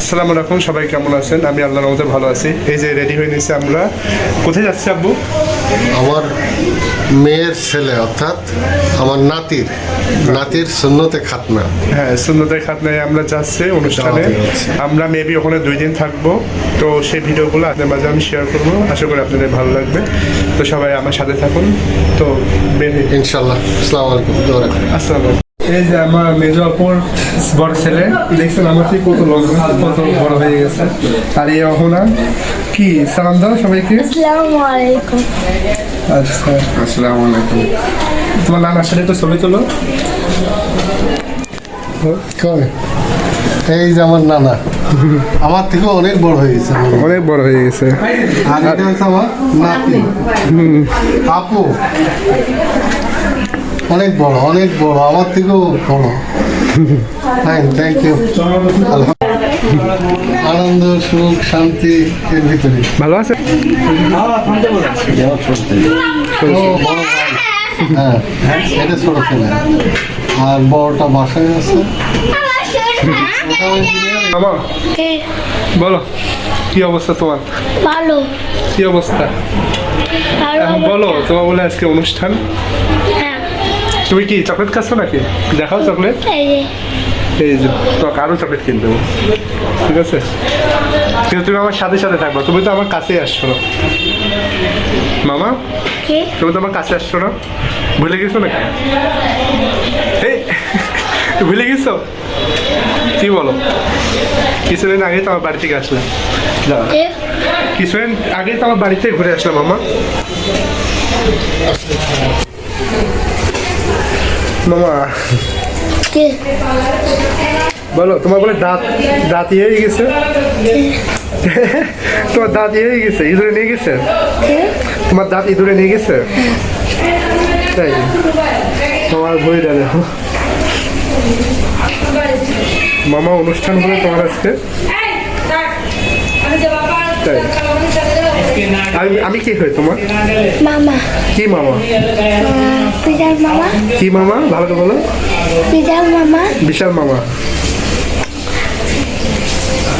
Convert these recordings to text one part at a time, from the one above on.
আসসালামু আলাইকুম সবাই কেমন আছেন? আমি আল্লাহর মধ্যে ভালো আছি। এই যে রেডি হয়ে নিয়েছি আমরা। কোথায় যাচ্ছি আব্বু? আমার মেয়ের ছেলে অর্থাৎ আমার নাতির। নাতির সুন্নতে খাতনা। হ্যাঁ সুন্দর খাতনায় আমরা যাচ্ছি অনুষ্ঠানে। আমরা মেবি ওখানে দুই দিন থাকব। তো সেই ভিডিওগুলো আপনাদের মাঝে আমি শেয়ার করব। আশা করি আপনাদের ভালো লাগবে। তো সবাই আমার সাথে থাকুন। তো। ইনশাল্লাহ আসসালামু আলাইকুম। আসসালামু। এই যে আমার মেজ অপর বড় ছেলে দেখছেন আমার থেকে কত লম্বা কত বড় হয়ে গেছে। আর এই অহনা কি? সালাম দাও সবাইকে। আসসালামু আলাইকুম। আচ্ছা। আসসালামু আলাইকুম। তোমার নানার সাথে তো ছবি তোলো। কই? এই যে আমার নানা। আমার থেকে অনেক বড় হয়ে গেছে অনেক বড় হয়ে গেছে। আর এটা হচ্ছে আমার নাতি। আপু। অনেক বড় অনেক বড় আমার থেকেও বড়। হ্যাঁ থ্যাংক ইউ আনন্দ সুখ শান্তি এর ভিতরে। ভালো আছে হ্যাঁ এটা ছোট ছেলে। আর বড়টা বাসায় আছে। মামা বলো কি অবস্থা তোমার? ভালো। কি অবস্থা? এখন বলো তোমার বলে আজকে অনুষ্ঠান? তুমি কি চকলেট খাচ্ছ নাকি? দেখাও চকলেট এই যে। আরও চকলেট কিনে দেবো। ঠিক আছে? কিন্তু তুমি আমার সাথে সাথে থাকবা তুমি তো আমার কাছেই আসছো না। মামা তুমি তো আমার কাছে আসছো না। ভুলে গেছো নাকি? এই ভুলে গেছো? কি বলো? কিছুদিন আগে তো আমার বাড়ি থেকে আসলাম কিছুদিন আগে তো আমার বাড়িতে ঘুরে আসলাম মামা। মামা। কি? বলো তোমার বলে দাঁত দাঁত ইয়ে হয়ে গেছে। তোমার দাঁত ইয়ে হয়ে গেছে ইঁদুরে নিয়ে গেছে? তোমার দাঁত ইঁদুরে নিয়ে গেছে? তাই? তোমার বই দেখো মামা অনুষ্ঠান বলে তোমার আজকে। তাই? আমি আমি কি হই তোমার? মামা। কি মামা? পিজার মামা। কি মামা? ভালো করে বলো। পিজার মামা। বিশাল মামা।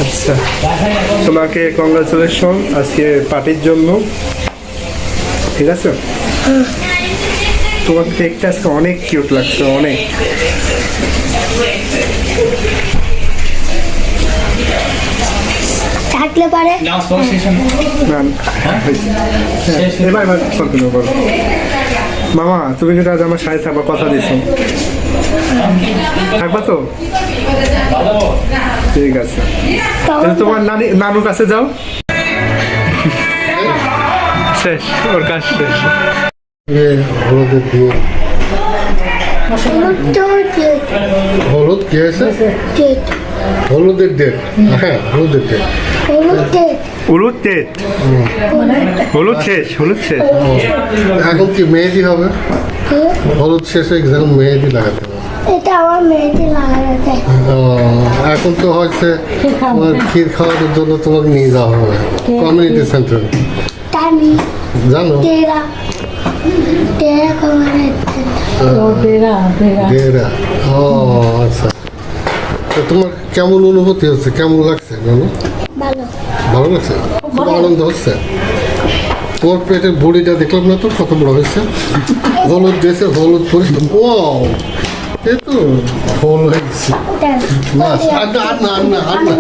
আচ্ছা। তোমাকে কংগ্রাচুলেশন আজকে পার্টির জন্য। ঠিক আছে? তোমার কেকটা আজকে অনেক কিউট লাগছে অনেক। থাকলে পারে। হ্যাঁ, মামা তুমি কিন্তু আজ আমার সাথে থাকবা কথা দিছো। থাকবা তো? ঠিক আছে। তাহলে তোমার নানি নানুর কাছে যাও। শেষ ওর কাজ শেষ। হলুদ কি হয়েছে? হলুদের ডেট হ্যাঁ হলুদের ডেট হলুদ হলুদ শেষ হলুদ শেষ। এখন কি মেহেদি হবে? হলুদ শেষে যখন মেহেদি লাগাতে হবে। এটা আমার মেয়েকে লাগাতে। এখন তো হচ্ছে তোমার ক্ষীর খাওয়ানোর জন্য তোমাকে নিয়ে যাওয়া হবে। কমিউনিটি সেন্টার জানো? ডেরা ও আচ্ছা। তো তোমার কেমন অনুভূতি হচ্ছে? কেমন লাগছে জানো? ভালো। ভালো লাগছে? খুব আনন্দ হচ্ছে? তোমার পেটের বড়িটা দেখলাম না তো কত বড় হয়েছে? হলুদ দেশে হলুদ পরিষ্কার ও এ তো ফল হয়ে গেছে না না আর না আর না আর না।